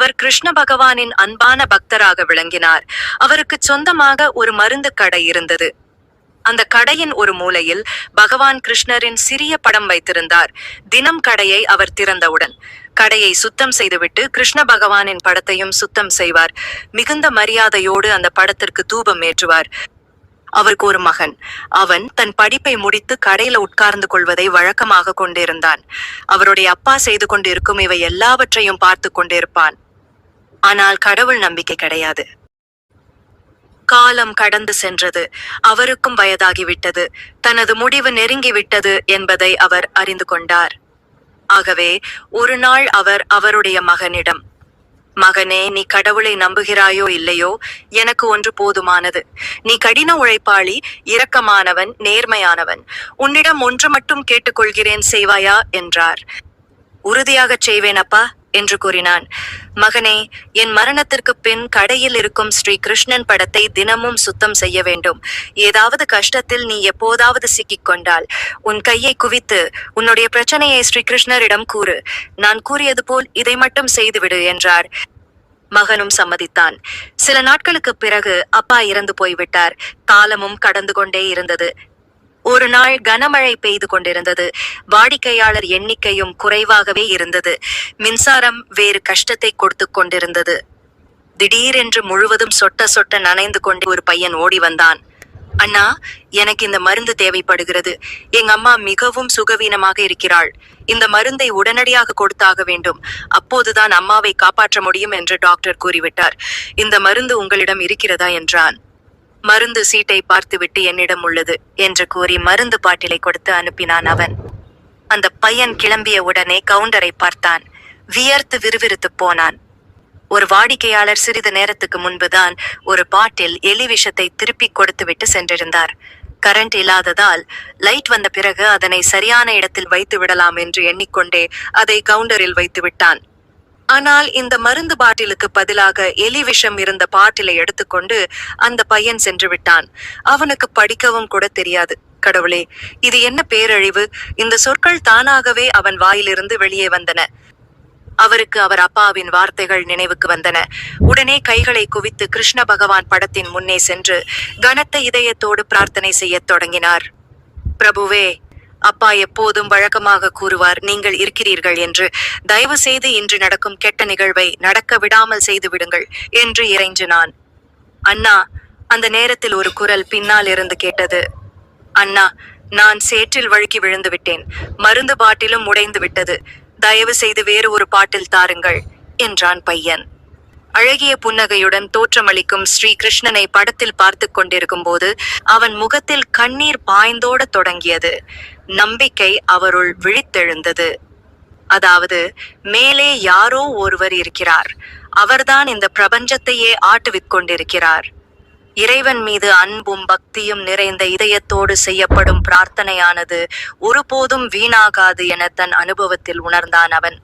ஒருவர் கிருஷ்ண பகவானின் அன்பான பக்தராக விளங்கினார். அவருக்கு சொந்தமாக ஒரு மருந்து கடை இருந்தது. அந்த கடையின் ஒரு மூலையில் பகவான் கிருஷ்ணரின் சிறிய படம் வைத்திருந்தார். தினம் கடையை அவர் திறந்தவுடன் கடையை சுத்தம் செய்துவிட்டு கிருஷ்ண பகவானின் படத்தையும் சுத்தம் செய்வார். மிகுந்த மரியாதையோடு அந்த படத்திற்கு தூபம் ஏற்றுவார். அவருக்கு ஒரு மகன். அவன் தன் படிப்பை முடித்து கடையில உட்கார்ந்து கொள்வதை வழக்கமாக கொண்டிருந்தான். அவருடைய அப்பா செய்து கொண்டிருக்கும் இவை எல்லாவற்றையும் பார்த்து கொண்டிருப்பான். ஆனால் கடவுள் நம்பிக்கை கிடையாது. காலம் கடந்து சென்றது. அவருக்கும் வயதாகிவிட்டது. தனது முடிவு நெருங்கிவிட்டது என்பதை அவர் அறிந்து கொண்டார். ஆகவே ஒரு நாள் அவர் அவருடைய மகனிடம் மகனே நீ கடவுளை நம்புகிறாயோ இல்லையோ? எனக்கு ஒன்று போதுமானது. நீ கடின உழைப்பாளி இரக்கமானவன் நேர்மையானவன். உன்னிடம் ஒன்று மட்டும் கேட்டுக்கொள்கிறேன் செய்வாயா? என்றார். உறுதியாகச் செய்வேன் அப்பா என்று கூறினான். மகனே என் மரணத்திற்கு பின் கடையில் இருக்கும் ஸ்ரீ கிருஷ்ணன் படத்தை தினமும் சுத்தம் செய்ய வேண்டும். ஏதாவது கஷ்டத்தில் நீ எப்போதாவது சிக்கிக் கொண்டால் உன் கையை குவித்து உன்னுடைய பிரச்சனையை ஸ்ரீ கிருஷ்ணரிடம் கூறு. நான் கூறியது போல் இதை மட்டும் செய்துவிடு என்றார். மகனும் சம்மதித்தான். சில நாட்களுக்கு பிறகு அப்பா இறந்து போய்விட்டார். காலமும் கடந்து கொண்டே இருந்தது. ஒரு நாள் கனமழை பெய்து கொண்டிருந்தது. வாடிக்கையாளர் எண்ணிக்கையும் குறைவாகவே இருந்தது. மின்சாரம் வேறு கஷ்டத்தை கொடுத்து கொண்டிருந்தது. திடீரென்று முழுவதும் சொட்ட சொட்ட நனைந்து கொண்டு ஒரு பையன் ஓடி வந்தான். அண்ணா எனக்கு இந்த மருந்து தேவைப்படுகிறது. எங்க அம்மா மிகவும் சுகவீனமாக இருக்கிறாள். இந்த மருந்தை உடனடியாக கொடுத்தாக வேண்டும். அப்போதுதான் அம்மாவை காப்பாற்ற முடியும் என்று டாக்டர் கூறிவிட்டார். இந்த மருந்து உங்களிடம் இருக்கிறதா? என்றான். மருந்து சீட்டை பார்த்துவிட்டு என்னிடம் உள்ளது என்று கூறி மருந்து பாட்டிலை கொடுத்து அனுப்பினான் அவன். அந்த பையன் கிளம்பிய உடனே கவுண்டரை பார்த்தான். வியர்த்து விறுவிறுத்து போனான். ஒரு வாடிக்கையாளர் சிறிது நேரத்துக்கு முன்புதான் ஒரு பாட்டில் எலி விஷத்தை திருப்பி கொடுத்துவிட்டு சென்றிருந்தார். கரண்ட் இல்லாததால் லைட் வந்த பிறகு அதனை சரியான இடத்தில் வைத்து விடலாம் என்று எண்ணிக்கொண்டே அதை கவுண்டரில் வைத்து விட்டான் ஆனால் இந்த மருந்து பாட்டிலுக்கு பதிலாக எலி விஷம் இருந்த பாட்டிலை எடுத்துக்கொண்டு அந்த பையன் சென்று விட்டான். அவனுக்கு படிக்கவும் கூட தெரியாது. கடவுளே இது என்ன பேரழிவு? இந்த சொற்கள் தானாகவே அவன் வாயிலிருந்து வெளியே வந்தன. அவருக்கு அவர் அப்பாவின் வார்த்தைகள் நினைவுக்கு வந்தன. உடனே கைகளை குவித்து கிருஷ்ண பகவான் படத்தின் முன்னே சென்று கனத்த இதயத்தோடு பிரார்த்தனை செய்யத் தொடங்கினார். பிரபுவே அப்பா எப்போதும் வழக்கமாக கூறுவார் நீங்கள் இருக்கிறீர்கள் என்று. தயவு செய்து இன்று நடக்கும் கெட்ட நிகழ்வை நடக்க விடாமல் செய்து விடுங்கள் என்று இறைஞ்சினான். அண்ணா அந்த நேரத்தில் ஒரு குரல் பின்னால் இருந்து கேட்டது. அண்ணா நான் சேற்றில் வழுக்கி விழுந்து விட்டேன். மருந்து பாட்டிலும் உடைந்து விட்டது. தயவு செய்து வேறு ஒரு பாட்டில் தாருங்கள் என்றான் பையன். அழகிய புன்னகையுடன் தோற்றமளிக்கும் ஸ்ரீ கிருஷ்ணனை படத்தில் பார்த்து கொண்டிருக்கும் போது அவன் முகத்தில் கண்ணீர் பாய்ந்தோட தொடங்கியது. நம்பிக்கை அவருள் விழித்தெழுந்தது. அதாவது மேலே யாரோ ஒருவர் இருக்கிறார். அவர்தான் இந்த பிரபஞ்சத்தையே ஆட்டுவிக் கொண்டிருக்கிறார். இறைவன் மீது அன்பும் பக்தியும் நிறைந்த இதயத்தோடு செய்யப்படும் பிரார்த்தனையானது ஒருபோதும் வீணாகாது என தன் அனுபவத்தில் உணர்ந்தான் அவன்.